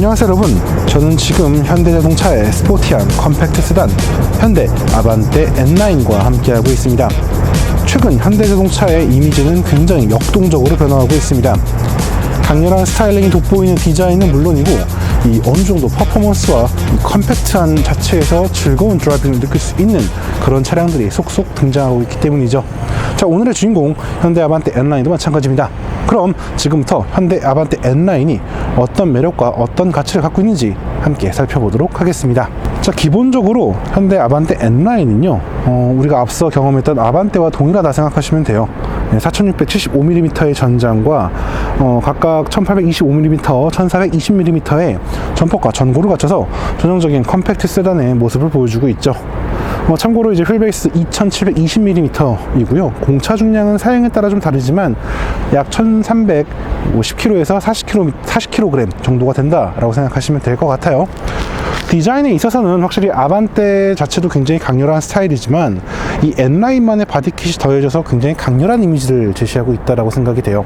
안녕하세요 여러분 저는 지금 현대자동차의 스포티한 컴팩트 세단 현대 아반떼 N9과 함께하고 있습니다 최근 현대자동차의 이미지는 굉장히 역동적으로 변화하고 있습니다 강렬한 스타일링이 돋보이는 디자인은 물론이고 이 어느 정도 퍼포먼스와 이 컴팩트한 자체에서 즐거운 드라이빙을 느낄 수 있는 그런 차량들이 속속 등장하고 있기 때문이죠. 자 오늘의 주인공 현대 아반떼 N9도 마찬가지입니다. 그럼 지금부터 현대 아반떼 N9이 어떤 매력과 어떤 가치를 갖고 있는지 함께 살펴보도록 하겠습니다. 자 기본적으로 현대 아반떼 N9은요 어, 우리가 앞서 경험했던 아반떼와 동일하다 생각하시면 돼요. 4675mm의 전장과 어, 각각 1825mm, 1420mm의 전폭과 전고를 갖춰서 전형적인 컴팩트 세단의 모습을 보여주고 있죠. 어, 참고로 이제 휠베이스 2720mm이고요. 공차 중량은 사양에 따라 좀 다르지만 약 1350kg에서 40kg, 40kg 정도가 된다라고 생각하시면 될 것 같아요. 디자인에 있어서는 확실히 아반떼 자체도 굉장히 강렬한 스타일이지만 이 N9만의 바디킷이 더해져서 굉장히 강렬한 이미지를 제시하고 있다라고 생각이 돼요.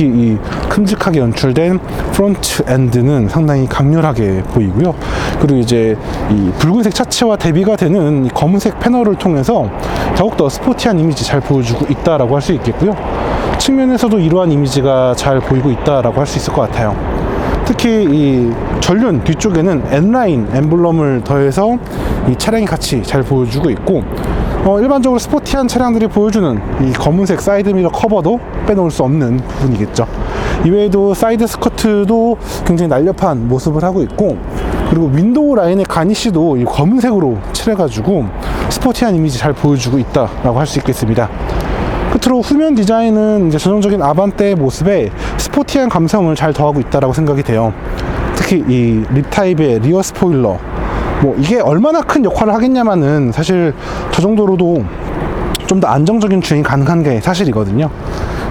특히 이 큼직하게 연출된 프론트 엔드는 상당히 강렬하게 보이고요. 그리고 이제 이 붉은색 차체와 대비가 되는 이 검은색 패널을 통해서 더욱더 스포티한 이미지 잘 보여주고 있다라고 할 수 있겠고요. 측면에서도 이러한 이미지가 잘 보이고 있다라고 할 수 있을 것 같아요. 특히 이 전륜 뒤쪽에는 N라인 엠블럼을 더해서 이 차량이 같이 잘 보여주고 있고 어, 일반적으로 스포티한 차량들이 보여주는 이 검은색 사이드미러 커버도 빼놓을 수 없는 부분이겠죠. 이외에도 사이드 스커트도 굉장히 날렵한 모습을 하고 있고 그리고 윈도우 라인의 가니쉬도 이 검은색으로 칠해가지고 스포티한 이미지 잘 보여주고 있다라고 할 수 있겠습니다. 끝으로 후면 디자인은 이제 전형적인 아반떼의 모습에 스포티한 감성을 잘 더하고 있다라고 생각이 돼요. 특히 이 립 타입의 리어 스포일러 뭐 이게 얼마나 큰 역할을 하겠냐마는 사실 저 정도로도 좀 더 안정적인 주행이 가능한 게 사실이거든요.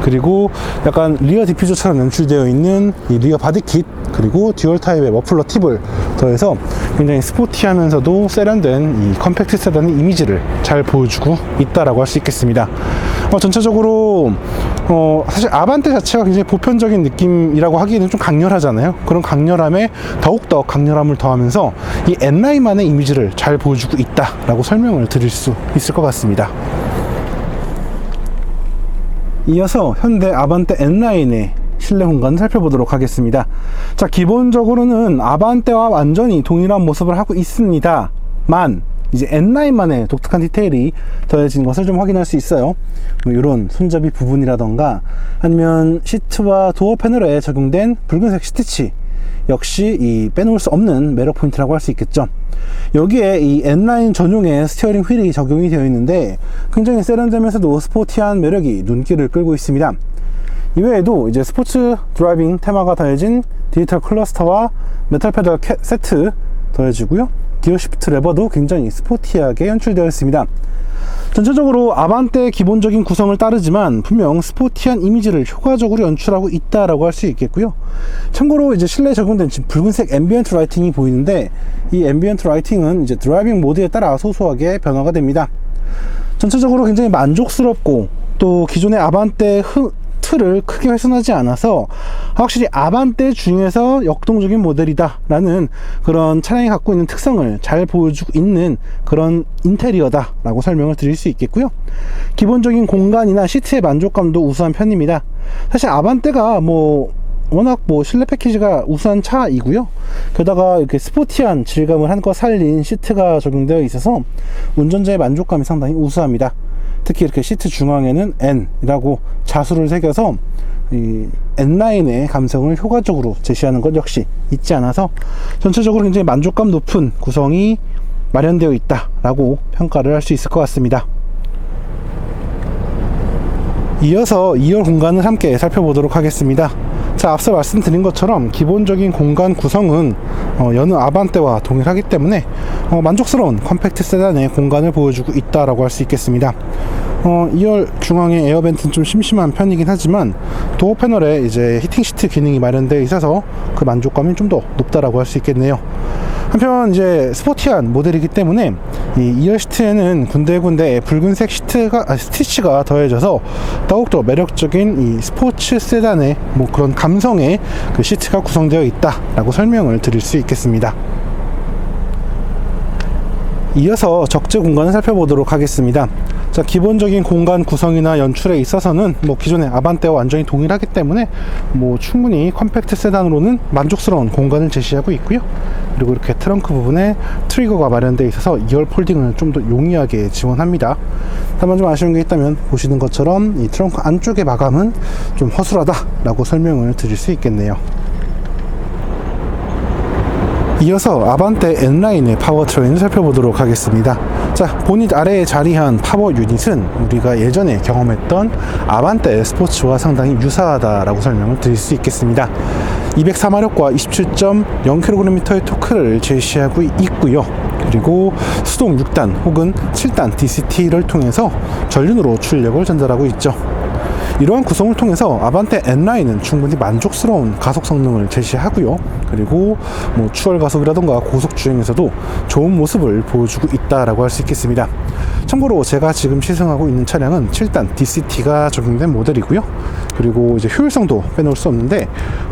그리고 약간 리어 디퓨저처럼 연출되어 있는 이 리어 바디킷 그리고 듀얼 타입의 머플러 팁을 더해서 굉장히 스포티하면서도 세련된 이 컴팩트 세단의 이미지를 잘 보여주고 있다라고 할 수 있겠습니다. 어, 전체적으로 어, 사실 아반떼 자체가 굉장히 보편적인 느낌이라고 하기에는 좀 강렬하잖아요. 그런 강렬함에 더욱더 강렬함을 더하면서 이 N9만의 이미지를 잘 보여주고 있다라고 설명을 드릴 수 있을 것 같습니다. 이어서 현대 아반떼 N9의 실내 공간을 살펴보도록 하겠습니다. 자, 기본적으로는 아반떼와 완전히 동일한 모습을 하고 있습니다만 이제 N9만의 독특한 디테일이 더해진 것을 좀 확인할 수 있어요. 뭐 이런 손잡이 부분이라던가 아니면 시트와 도어 패널에 적용된 붉은색 스티치 역시 이 빼놓을 수 없는 매력 포인트라고 할 수 있겠죠. 여기에 이 N9 전용의 스티어링 휠이 적용이 되어 있는데 굉장히 세련되면서도 스포티한 매력이 눈길을 끌고 있습니다. 이외에도 이제 스포츠 드라이빙 테마가 더해진 디지털 클러스터와 메탈 페달 캐, 세트 더해지고요. 기어 시프트 레버도 굉장히 스포티하게 연출되어 있습니다. 전체적으로 아반떼의 기본적인 구성을 따르지만 분명 스포티한 이미지를 효과적으로 연출하고 있다라고 할 수 있겠고요. 참고로 이제 실내에 적용된 지금 붉은색 앰비언트 라이팅이 보이는데 이 앰비언트 라이팅은 이제 드라이빙 모드에 따라 소소하게 변화가 됩니다. 전체적으로 굉장히 만족스럽고 또 기존의 아반떼 흐, 틀을 크게 훼손하지 않아서 확실히 아반떼 중에서 역동적인 모델이다라는 그런 차량이 갖고 있는 특성을 잘 보여주고 있는 그런 인테리어다라고 설명을 드릴 수 있겠고요. 기본적인 공간이나 시트의 만족감도 우수한 편입니다. 사실 아반떼가 뭐 워낙 뭐 실내 패키지가 우수한 차이고요. 게다가 이렇게 스포티한 질감을 한껏 살린 시트가 적용되어 있어서 운전자의 만족감이 상당히 우수합니다. 특히 이렇게 시트 중앙에는 N이라고 자수를 새겨서 이 N9의 감성을 효과적으로 제시하는 것 역시 잊지 않아서 전체적으로 굉장히 만족감 높은 구성이 마련되어 있다라고 평가를 할 수 있을 것 같습니다. 이어서 2열 공간을 함께 살펴보도록 하겠습니다. 자, 앞서 말씀드린 것처럼 기본적인 공간 구성은 어, 여느 아반떼와 동일하기 때문에 어, 만족스러운 컴팩트 세단의 공간을 보여주고 있다라고 할 수 있겠습니다. 어, 2열 중앙의 에어벤트는 좀 심심한 편이긴 하지만 도어 패널에 이제 히팅 시트 기능이 마련되어 있어서 그 만족감이 좀 더 높다라고 할 수 있겠네요. 한편 이제 스포티한 모델이기 때문에 이 2열 시트에는 군데군데 붉은색 시트가 아, 스티치가 더해져서 더욱더 매력적인 이 스포츠 세단의 뭐 그런 감성의 그 시트가 구성되어 있다라고 설명을 드릴 수 있겠습니다. 이어서 적재 공간을 살펴보도록 하겠습니다. 자, 기본적인 공간 구성이나 연출에 있어서는 뭐 기존의 아반떼와 완전히 동일하기 때문에 뭐 충분히 컴팩트 세단으로는 만족스러운 공간을 제시하고 있고요. 그리고 이렇게 트렁크 부분에 트리거가 마련되어 있어서 2열 폴딩을 좀 더 용이하게 지원합니다. 다만 좀 아쉬운 게 있다면 보시는 것처럼 이 트렁크 안쪽의 마감은 좀 허술하다라고 설명을 드릴 수 있겠네요. 이어서 아반떼 N라인의 파워트레인을 살펴보도록 하겠습니다. 자, 본닛 아래에 자리한 파워 유닛은 우리가 예전에 경험했던 아반떼 스포츠와 상당히 유사하다라고 설명을 드릴 수 있겠습니다. 204마력과 27.0kg의 토크를 제시하고 있고요. 그리고 수동 6단 혹은 7단 DCT를 통해서 전륜으로 출력을 전달하고 있죠. 이러한 구성을 통해서 아반떼 N라인은 충분히 만족스러운 가속 성능을 제시하고요. 그리고 뭐 추월 가속이라던가 고속 주행에서도 좋은 모습을 보여주고 있다라고 할 수 있겠습니다. 참고로 제가 지금 시승하고 있는 차량은 7단 DCT가 적용된 모델이고요. 그리고 이제 효율성도 빼놓을 수 없는데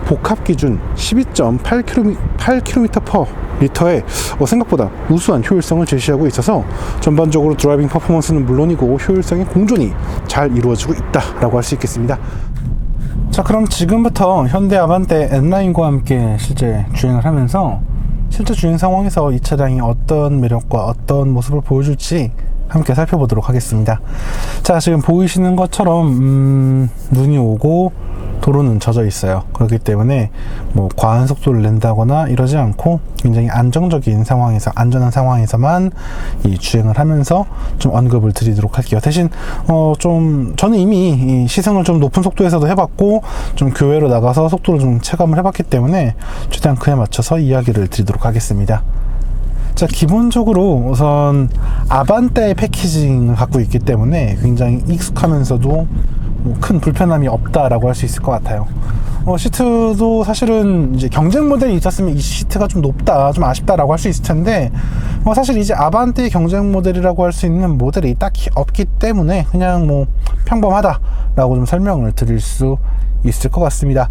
복합 기준 12.8km 8km per 리터의 어, 생각보다 우수한 효율성을 제시하고 있어서 전반적으로 드라이빙 퍼포먼스는 물론이고 효율성의 공존이 잘 이루어지고 있다라고 할 수 있겠습니다. 자 그럼 지금부터 현대 아반떼 N라인과 함께 실제 주행을 하면서 실제 주행 상황에서 이 차량이 어떤 매력과 어떤 모습을 보여줄지 함께 살펴보도록 하겠습니다. 자 지금 보이시는 것처럼 음, 눈이 오고 도로는 젖어 있어요. 그렇기 때문에 뭐 과한 속도를 낸다거나 이러지 않고 굉장히 안정적인 상황에서 안전한 상황에서만 이 주행을 하면서 좀 언급을 드리도록 할게요. 대신 어 좀 저는 이미 이 시승을 좀 높은 속도에서도 해봤고 좀 교외로 나가서 속도를 좀 체감을 해봤기 때문에 최대한 그에 맞춰서 이야기를 드리도록 하겠습니다. 자, 기본적으로 우선 아반떼 패키징을 갖고 있기 때문에 굉장히 익숙하면서도 뭐 큰 불편함이 없다라고 할 수 있을 것 같아요. 어, 시트도 사실은 이제 경쟁 모델이 있었으면 이 시트가 좀 높다, 좀 아쉽다라고 할 수 있을 텐데, 뭐 사실 이제 아반떼 경쟁 모델이라고 할 수 있는 모델이 딱히 없기 때문에 그냥 뭐 평범하다라고 좀 설명을 드릴 수 있을 것 같습니다.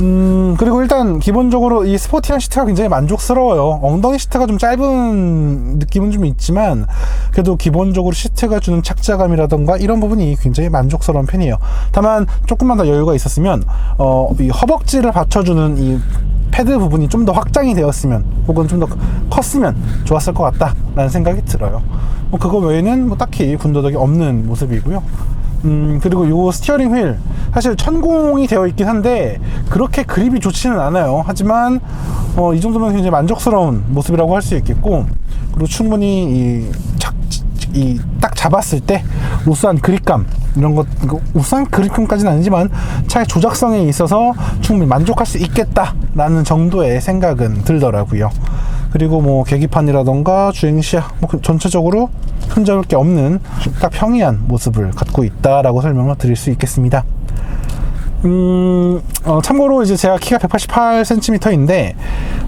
음, 그리고 일단 기본적으로 이 스포티한 시트가 굉장히 만족스러워요. 엉덩이 시트가 좀 짧은 느낌은 좀 있지만 그래도 기본적으로 시트가 주는 착자감이라던가 이런 부분이 굉장히 만족스러운 편이에요. 다만 조금만 더 여유가 있었으면 어, 이 허벅지를 받쳐주는 이 패드 부분이 좀 더 확장이 되었으면 혹은 좀 더 컸으면 좋았을 것 같다라는 생각이 들어요. 뭐 그거 외에는 뭐 딱히 군더더기 없는 모습이고요. 음, 그리고 요 스티어링 휠 사실 천공이 되어 있긴 한데 그렇게 그립이 좋지는 않아요 하지만 어, 이 정도면 굉장히 만족스러운 모습이라고 할 수 있겠고 그리고 충분히 이딱 잡았을 때 우수한 그립감 이런 것 우수한 그립감까지는 아니지만 차의 조작성에 있어서 충분히 만족할 수 있겠다라는 정도의 생각은 들더라고요. 그리고 뭐 계기판이라던가 주행 시야 뭐그 전체적으로 흔적을 게 없는 딱 평이한 모습을 갖고 있다라고 설명을 드릴 수 있겠습니다. 음, 어, 참고로 이제 제가 키가 188cm인데,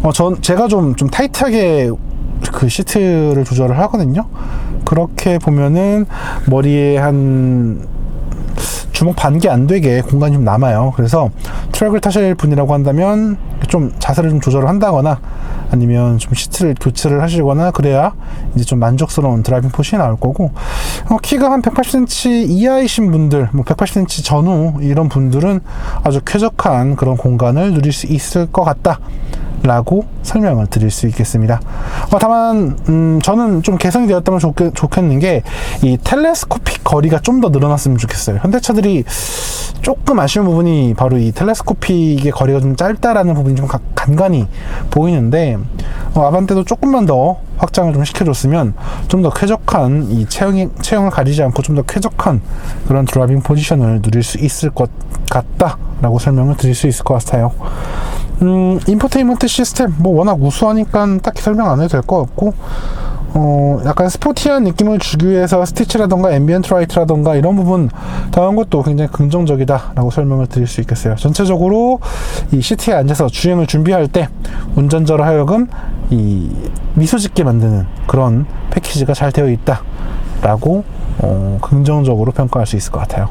어, 전, 제가 좀, 좀 타이트하게 그 시트를 조절을 하거든요. 그렇게 보면은 머리에 한 주먹 반 개 안 되게 공간이 좀 남아요. 그래서 트랙을 타실 분이라고 한다면 좀 자세를 좀 조절을 한다거나 아니면 좀 시트를 교체를 하시거나 그래야 이제 좀 만족스러운 드라이빙 포션이 나올 거고. 어, 키가 한 180cm 이하이신 분들 뭐 180cm 전후 이런 분들은 아주 쾌적한 그런 공간을 누릴 수 있을 것 같다 라고 설명을 드릴 수 있겠습니다. 어, 다만 음, 저는 좀 개선이 되었다면 좋겠, 좋겠는 게 이 텔레스코픽 거리가 좀 더 늘어났으면 좋겠어요. 현대차들이 조금 아쉬운 부분이 바로 이 텔레스코픽의 거리가 좀 짧다라는 부분이 좀 가, 간간히 보이는데 어, 아반떼도 조금만 더 확장을 좀 시켜줬으면 좀 더 쾌적한 이 체형이, 체형을 가리지 않고 좀 더 쾌적한 그런 드라이빙 포지션을 누릴 수 있을 것 같다라고 설명을 드릴 수 있을 것 같아요. 음, 인포테인먼트 시스템 뭐 워낙 우수하니까 딱히 설명 안 해도 될 것 같고 어, 약간 스포티한 느낌을 주기 위해서 스티치라던가 앰비언트 라이트라던가 이런 부분 다른 것도 굉장히 긍정적이다라고 설명을 드릴 수 있겠어요. 전체적으로 이 시트에 앉아서 주행을 준비할 때 운전자로 하여금 이 미소 짓게 만드는 그런 패키지가 잘 되어 있다라고 어, 긍정적으로 평가할 수 있을 것 같아요.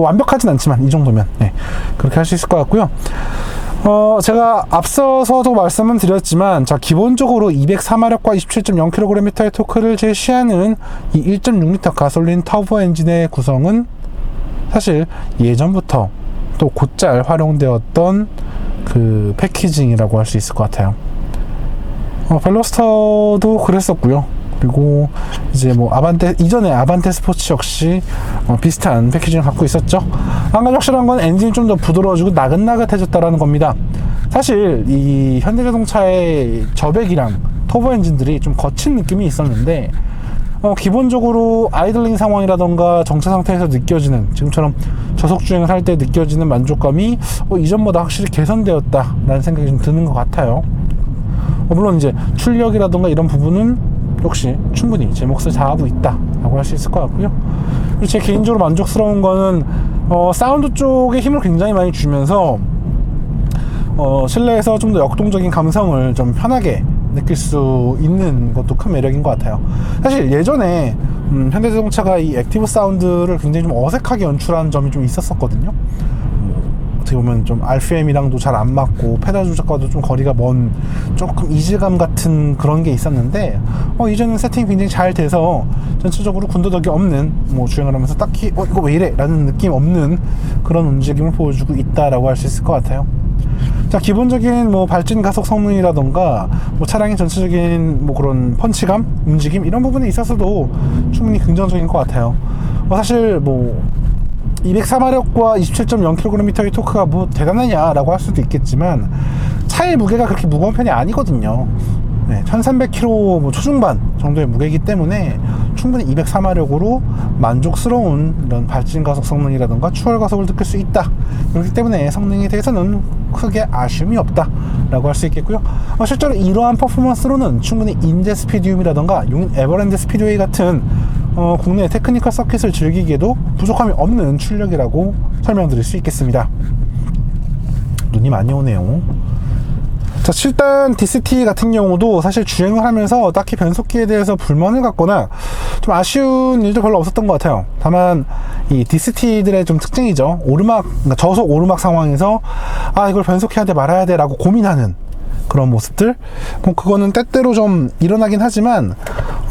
음. 뭐 완벽하진 않지만 이 정도면 네, 그렇게 할 수 있을 것 같고요. 어, 제가 앞서서도 말씀은 드렸지만, 자, 기본적으로 204마력과 27.0kg의 토크를 제시하는 이 1.6L 가솔린 터보 엔진의 구성은 사실 예전부터 또 곧잘 활용되었던 그 패키징이라고 할 수 있을 것 같아요. 어, 벨로스터도 그랬었고요. 그리고 이제 뭐 아반떼 이전에 아반떼 스포츠 역시 어, 비슷한 패키징을 갖고 있었죠. 한 가지 확실한 건 엔진이 좀 더 부드러워지고 나긋나긋해졌다라는 겁니다. 사실 이 현대자동차의 저백이랑 터보 엔진들이 좀 거친 느낌이 있었는데 어, 기본적으로 아이들링 상황이라던가 정차 상태에서 느껴지는 지금처럼 저속 주행을 할 때 느껴지는 만족감이 어, 이전보다 확실히 개선되었다라는 생각이 좀 드는 것 같아요. 어, 물론 이제 출력이라던가 이런 부분은 역시 충분히 제 몫을 다하고 있다라고 할 수 있을 것 같고요. 그리고 제 개인적으로 만족스러운 거는 어, 사운드 쪽에 힘을 굉장히 많이 주면서 어, 실내에서 좀 더 역동적인 감성을 좀 편하게 느낄 수 있는 것도 큰 매력인 것 같아요. 사실 예전에 음, 현대자동차가 이 액티브 사운드를 굉장히 좀 어색하게 연출한 점이 좀 있었었거든요. 어떻게 보면 좀 RPM이랑도 잘 안 맞고 페달 조작과도 좀 거리가 먼 조금 이질감 같은 그런 게 있었는데 어 이제는 세팅이 굉장히 잘 돼서 전체적으로 군더더기 없는 뭐 주행을 하면서 딱히 어 이거 왜 이래 라는 느낌 없는 그런 움직임을 보여주고 있다라고 할 수 있을 것 같아요. 자 기본적인 뭐 발진 가속 성능이라던가 뭐 차량의 전체적인 뭐 그런 펀치감 움직임 이런 부분에 있어서도 충분히 긍정적인 것 같아요 뭐 사실 뭐 204마력과 27.0kg의 토크가 뭐 대단하냐라고 할 수도 있겠지만 차의 무게가 그렇게 무거운 편이 아니거든요. 네, 1300kg 뭐 초중반 정도의 무게이기 때문에 충분히 204마력으로 만족스러운 이런 발진 가속 성능이라든가 추월 가속을 느낄 수 있다. 그렇기 때문에 성능에 대해서는 크게 아쉬움이 없다 라고 할 수 있겠고요. 어, 실제로 이러한 퍼포먼스로는 충분히 인제 스피디움이라든가 용인 에버랜드 스피드웨이 같은 어, 국내 테크니컬 서킷을 즐기기에도 부족함이 없는 출력이라고 설명드릴 수 있겠습니다. 눈이 많이 오네요. 자, 7단 DCT 같은 경우도 사실 주행을 하면서 딱히 변속기에 대해서 불만을 갖거나 좀 아쉬운 일도 별로 없었던 것 같아요. 다만 이 DCT들의 좀 특징이죠. 오르막, 그러니까 저속 오르막 상황에서 아, 이걸 변속해야 돼 말아야 돼 라고 고민하는 그런 모습들. 뭐 그거는 때때로 좀 일어나긴 하지만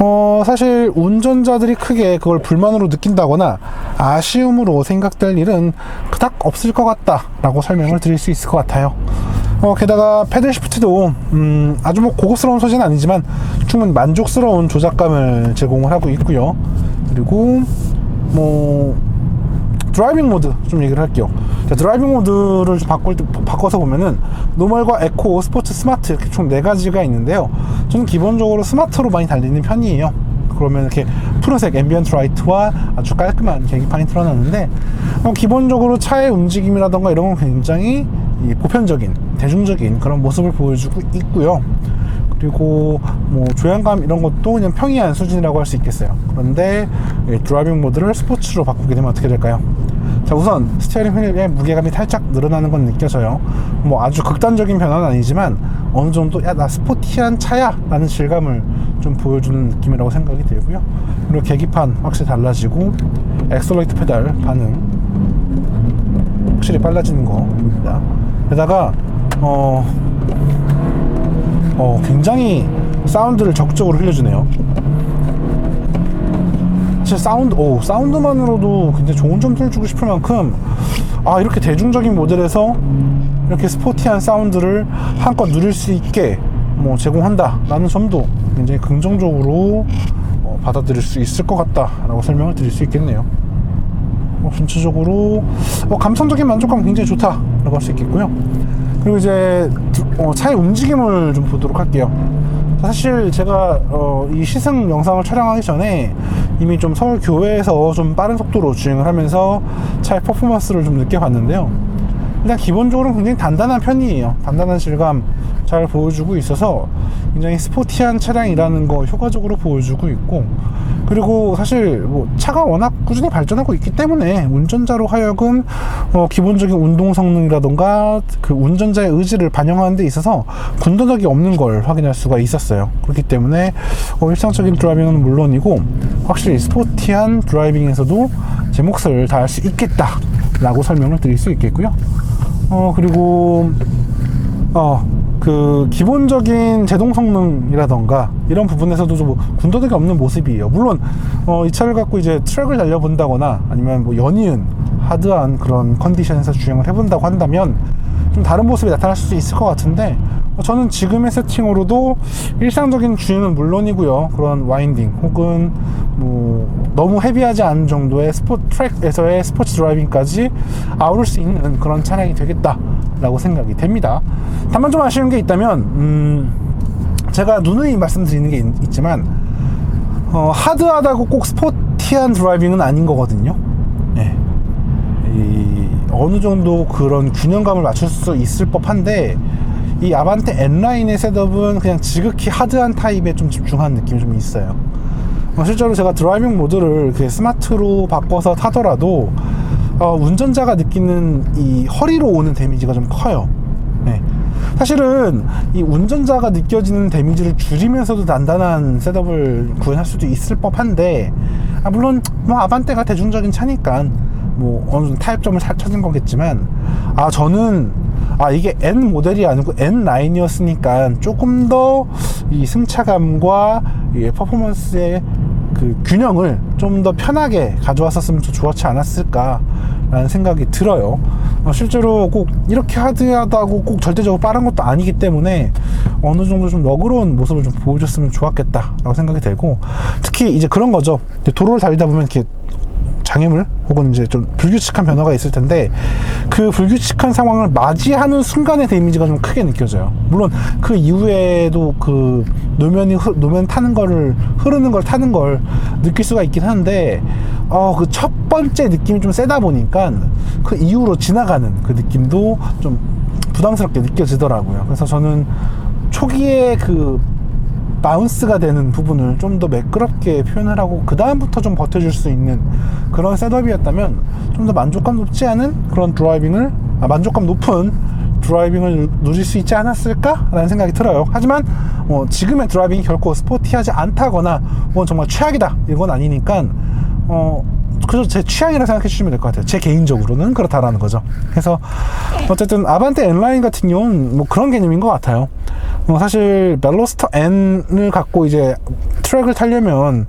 어, 사실 운전자들이 크게 그걸 불만으로 느낀다거나 아쉬움으로 생각될 일은 그닥 없을 것 같다라고 설명을 드릴 수 있을 것 같아요. 어, 게다가 패들 시프트도 음, 아주 뭐 고급스러운 소재는 아니지만 충분히 만족스러운 조작감을 제공을 하고 있고요. 그리고 뭐 드라이빙 모드 좀 얘기를 할게요. 자, 드라이빙 모드를 좀 바꿀 때, 바꿔서 보면은 노멀과 에코, 스포츠, 스마트 이렇게 총 네 가지가 있는데요. 저는 기본적으로 스마트로 많이 달리는 편이에요. 그러면 이렇게 푸른색 앰비언트 라이트와 아주 깔끔한 계기판이 틀어놨는데 어, 기본적으로 차의 움직임이라던가 이런 건 굉장히 이 보편적인 대중적인 그런 모습을 보여주고 있고요. 그리고 뭐 조향감 이런 것도 그냥 평이한 수준이라고 할 수 있겠어요. 그런데 이 드라이빙 모드를 스포츠로 바꾸게 되면 어떻게 될까요? 자 우선 스티어링 휠의 무게감이 살짝 늘어나는 건 느껴져요. 뭐 아주 극단적인 변화는 아니지만 어느 정도 야 나 스포티한 차야 라는 질감을 좀 보여주는 느낌이라고 생각이 들고요. 그리고 계기판 확실히 달라지고 엑셀레이트 페달 반응 확실히 빨라지는 거 보입니다. 게다가 어, 어 굉장히 사운드를 적극적으로 흘려주네요. 사실 사운드, 오, 사운드만으로도 굉장히 좋은 점수를 주고 싶을 만큼 아 이렇게 대중적인 모델에서 이렇게 스포티한 사운드를 한껏 누릴 수 있게 뭐 제공한다라는 점도 굉장히 긍정적으로 어, 받아들일 수 있을 것 같다라고 설명을 드릴 수 있겠네요. 뭐 전체적으로 어, 감성적인 만족감 굉장히 좋다라고 할 수 있겠고요. 그리고 이제 어, 차의 움직임을 좀 보도록 할게요. 사실 제가 어, 이 시승 영상을 촬영하기 전에 이미 좀 서울 교외에서 좀 빠른 속도로 주행을 하면서 차의 퍼포먼스를 좀 느껴봤는데요. 일단 기본적으로 굉장히 단단한 편이에요. 단단한 질감 잘 보여주고 있어서 굉장히 스포티한 차량이라는 거 효과적으로 보여주고 있고 그리고 사실 뭐 차가 워낙 꾸준히 발전하고 있기 때문에 운전자로 하여금 어, 기본적인 운동 성능이라던가 그 운전자의 의지를 반영하는 데 있어서 군더더기 없는 걸 확인할 수가 있었어요. 그렇기 때문에 어, 일상적인 드라이빙은 물론이고 확실히 스포티한 드라이빙에서도 제 몫을 다할 수 있겠다라고 설명을 드릴 수 있겠고요. 어, 그리고 어, 그 기본적인 제동 성능이라던가 이런 부분에서도 좀 군더더기 없는 모습이에요. 물론 어, 이 차를 갖고 이제 트랙을 달려본다거나 아니면 뭐 연이은 하드한 그런 컨디션에서 주행을 해본다고 한다면 좀 다른 모습이 나타날 수 있을 것 같은데 어, 저는 지금의 세팅으로도 일상적인 주행은 물론이고요. 그런 와인딩 혹은 뭐 너무 헤비하지 않은 정도의 스포 트랙에서의 스포츠 드라이빙까지 아우를 수 있는 그런 차량이 되겠다라고 생각이 됩니다. 다만 좀 아쉬운 게 있다면 음 제가 누누이 말씀드리는 게 있, 지만 어, 하드하다고 꼭 스포티한 드라이빙은 아닌 거거든요. 예. 이 어느 정도 그런 균형감을 맞출 수 있을 법한데 이 아반떼 N라인의 셋업은 그냥 지극히 하드한 타입에 좀 집중한 느낌이 좀 있어요. 어, 실제로 제가 드라이빙 모드를 이렇게 스마트로 바꿔서 타더라도 어, 운전자가 느끼는 이 허리로 오는 데미지가 좀 커요. 네. 사실은 이 운전자가 느껴지는 데미지를 줄이면서도 단단한 셋업을 구현할 수도 있을 법한데 아, 물론 뭐 아반떼가 대중적인 차니까 뭐 어느 정도 타협점을 사- 찾은 거겠지만 아 저는 아 이게 N 모델이 아니고 N 라인이었으니까 조금 더 이 승차감과 이 퍼포먼스의 그 균형을 좀 더 편하게 가져왔었으면 더 좋았지 않았을까라는 생각이 들어요. 어, 실제로 꼭 이렇게 하드하다고 꼭 절대적으로 빠른 것도 아니기 때문에 어느 정도 좀 너그러운 모습을 좀 보여줬으면 좋았겠다라고 생각이 들고 특히 이제 그런 거죠. 도로를 달리다 보면 이렇게 장애물 혹은 이제 좀 불규칙한 변화가 있을 텐데 그 불규칙한 상황을 맞이하는 순간의 데미지가 좀 크게 느껴져요. 물론 그 이후에도 그 노면이 흐- 노면 타는 거를 흐르는 걸 타는 걸 느낄 수가 있긴 한데 어 그 첫 번째 느낌이 좀 세다 보니까 그 이후로 지나가는 그 느낌도 좀 부담스럽게 느껴지더라고요. 그래서 저는 초기에 그 바운스가 되는 부분을 좀 더 매끄럽게 표현을 하고 그 다음부터 좀 버텨줄 수 있는 그런 셋업이었다면 좀 더 만족감 높지 않은 그런 드라이빙을 아, 만족감 높은 드라이빙을 누릴 수 있지 않았을까라는 생각이 들어요. 하지만 어, 지금의 드라이빙이 결코 스포티하지 않다거나 혹은 정말 최악이다 이건 아니니까 어, 그저 제 취향이라 생각해 주시면 될 것 같아요. 제 개인적으로는 그렇다라는 거죠. 그래서 어쨌든 아반떼 N라인 같은 경우는 뭐 그런 개념인 것 같아요. 뭐 사실 벨로스터 N을 갖고 이제 트랙을 타려면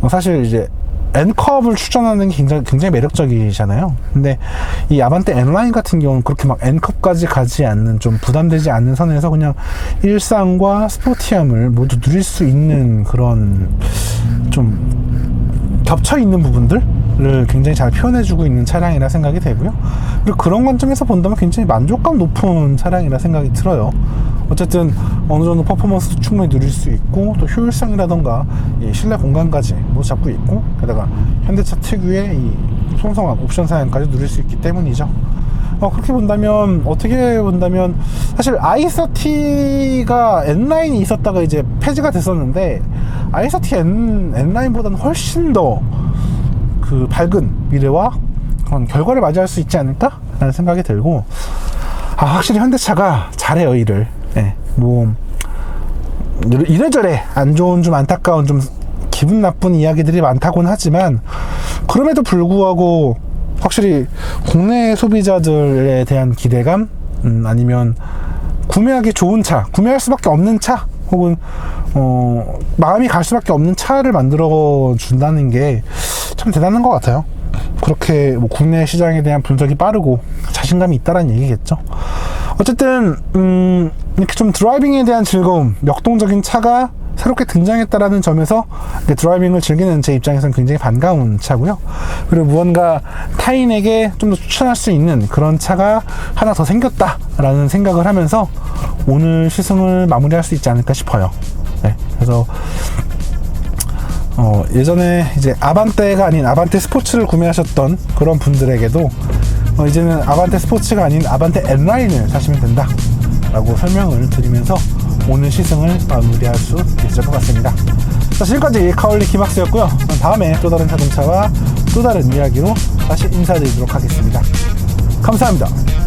뭐 사실 이제 N컵을 추천하는 게 굉장히, 굉장히 매력적이잖아요. 근데 이 아반떼 N라인 같은 경우는 그렇게 막 N컵까지 가지 않는 좀 부담되지 않는 선에서 그냥 일상과 스포티함을 모두 누릴 수 있는 그런 좀 겹쳐 있는 부분들을 굉장히 잘 표현해주고 있는 차량이라 생각이 되고요. 그리고 그런 관점에서 본다면 굉장히 만족감 높은 차량이라 생각이 들어요. 어쨌든 어느 정도 퍼포먼스도 충분히 누릴 수 있고 또 효율성이라던가 이 실내 공간까지 뭐 잡고 있고 게다가 현대차 특유의 이 풍성한 옵션 사양까지 누릴 수 있기 때문이죠. 어, 그렇게 본다면 어떻게 본다면 사실 i30가 N9이 있었다가 이제 폐지가 됐었는데 i30 N, N9보다는 훨씬 더 그 밝은 미래와 그런 결과를 맞이할 수 있지 않을까 라는 생각이 들고 아 확실히 현대차가 잘해요 일을. 예, 뭐 이래- 이래저래 안 좋은 좀 안타까운 좀 기분 나쁜 이야기들이 많다고는 하지만 그럼에도 불구하고 확실히 국내 소비자들에 대한 기대감 음, 아니면 구매하기 좋은 차 구매할 수밖에 없는 차 혹은 어, 마음이 갈 수밖에 없는 차를 만들어 준다는 게 참 대단한 것 같아요. 그렇게 뭐 국내 시장에 대한 분석이 빠르고 자신감이 있다라는 얘기겠죠. 어쨌든 음, 이렇게 좀 드라이빙에 대한 즐거움, 역동적인 차가 새롭게 등장했다라는 점에서 드라이빙을 즐기는 제 입장에서는 굉장히 반가운 차고요. 그리고 무언가 타인에게 좀 더 추천할 수 있는 그런 차가 하나 더 생겼다라는 생각을 하면서 오늘 시승을 마무리할 수 있지 않을까 싶어요. 네, 그래서 어, 예전에 이제 아반떼가 아닌 아반떼 스포츠를 구매하셨던 그런 분들에게도 어, 이제는 아반떼 스포츠가 아닌 아반떼 N라인을 사시면 된다 라고 설명을 드리면서 오늘 시승을 마무리할 수 있을 것 같습니다. 자 지금까지 카올리 키막스였고요. 다음에 또 다른 자동차와 또 다른 이야기로 다시 인사드리도록 하겠습니다. 감사합니다.